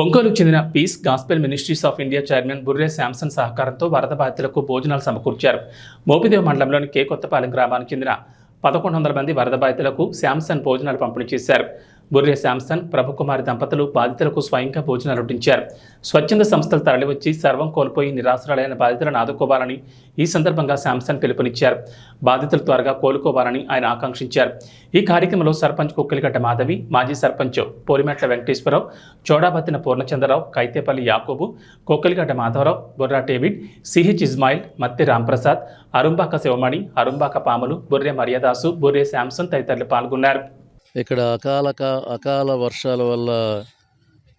ఒంగోలుకు చెందిన peace gospel ministries of India chairman Burre Samson సహకారంతో వరద బాధితులకు భోజనాలు సమకూర్చారు. మోపిదేవ్ మండలంలోని కే కొత్తపాలెం గ్రామానికి చెందిన పదకొండు వందల మంది వరద బాధితులకు శాంసన్ భోజనాలు పంపిణీ చేశారు. బుర్రే శాంసన్ ప్రభుకుమారి దంపతులు బాధితులకు స్వయంగా భోజనాలు వడ్డించారు స్వచ్ఛంద సంస్థలు తరలివచ్చి సర్వం కోల్పోయి నిరాశ్రయులైన బాధితులను ఆదుకోవాలని ఈ సందర్భంగా శాంసన్ పిలుపునిచ్చారు. బాధితులు త్వరగా కోలుకోవాలని ఆయన ఆకాంక్షించారు. ఈ కార్యక్రమంలో సర్పంచ్ కుక్కలిగడ్డ మాధవి మాజీ సర్పంచ్ పోలిమెట్ల వెంకటేశ్వరరావు చోడాబత్తిన పూర్ణచంద్రరావు కైతేపల్లి యాకోబు కుక్కలిగడ్డ మాధవరావు బుర్రా డేవిడ్ సిహెచ్ ఇస్మాయిల్ మత్తి రాంప్రసాద్ అరుంబాక శివమణి అరుంబాక పాములు బుర్రే మర్యాదాసు బుర్రే శాంసన్ తదితరులు పాల్గొన్నారు. ఇక్కడ అకాల కా- అకాల వర్షాల వల్ల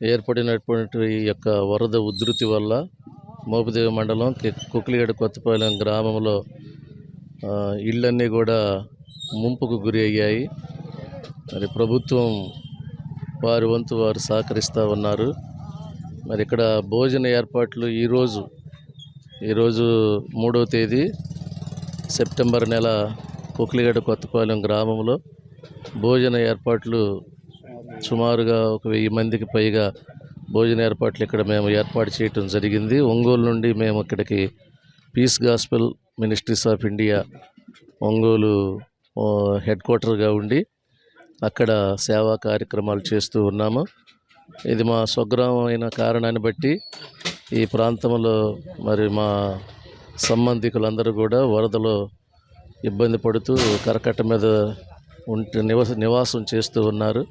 ఏర్పడినటువంటి ఈ యొక్క వరద ఉధృతి వల్ల మోపిదేవి మండలం కుక్లిగడ కొత్తపాలెం గ్రామంలో ఇళ్ళన్నీ కూడా ముంపుకు గురి అయ్యాయి. మరి ప్రభుత్వం వారి వంతు వారు సహకరిస్తూ ఉన్నారు. మరి ఇక్కడ భోజన ఏర్పాట్లు ఈరోజు ఈరోజు మూడవ తేదీ సెప్టెంబర్ నెల కుక్లిగడ కొత్తపాలెం గ్రామంలో. భోజన ఏర్పాట్లు సుమారుగా ఒక వెయ్యి మందికి పైగా భోజన ఏర్పాట్లు ఇక్కడ మేము ఏర్పాటు చేయటం జరిగింది. ఒంగోలు నుండి మేము ఇక్కడికి peace gospel ministries of India Ongole head క్వార్టర్గా ఉండి అక్కడ సేవా కార్యక్రమాలు చేస్తూ ఉన్నాము. ఇది మా స్వగ్రామం అయిన కారణాన్ని బట్టి ఈ ప్రాంతంలో మరి మా సంబంధికులందరూ కూడా వరదలో ఇబ్బంది పడుతూ కరకట్ట మీద ఉంటే నివాస నివాసం చేస్తూ ఉన్నారు.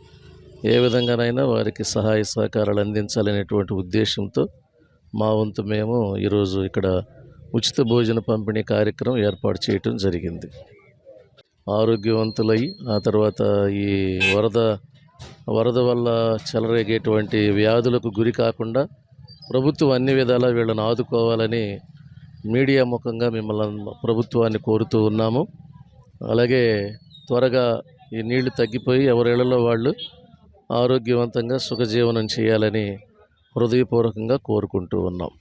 ఏ విధంగానైనా వారికి సహాయ సహకారాలు అందించాలనేటువంటి ఉద్దేశంతో మా వంతు మేము ఈరోజు ఇక్కడ ఉచిత భోజన పంపిణీ కార్యక్రమం ఏర్పాటు చేయటం జరిగింది. ఆరోగ్యవంతులై ఆ తర్వాత ఈ వరద వరద వల్ల చెలరేగేటువంటి వ్యాధులకు గురి కాకుండా ప్రభుత్వం అన్ని విధాలా వీళ్ళని ఆదుకోవాలని మీడియా ముఖంగా మిమ్మల్ని ప్రభుత్వాన్ని కోరుతూ ఉన్నాము. అలాగే త్వరగా ఈ నీళ్ళు తగ్గిపోయి ఎవరిళ్ళలో వాళ్ళు ఆరోగ్యవంతంగా సుఖజీవనం చేయాలని హృదయపూర్వకంగా కోరుకుంటూ ఉన్నాం.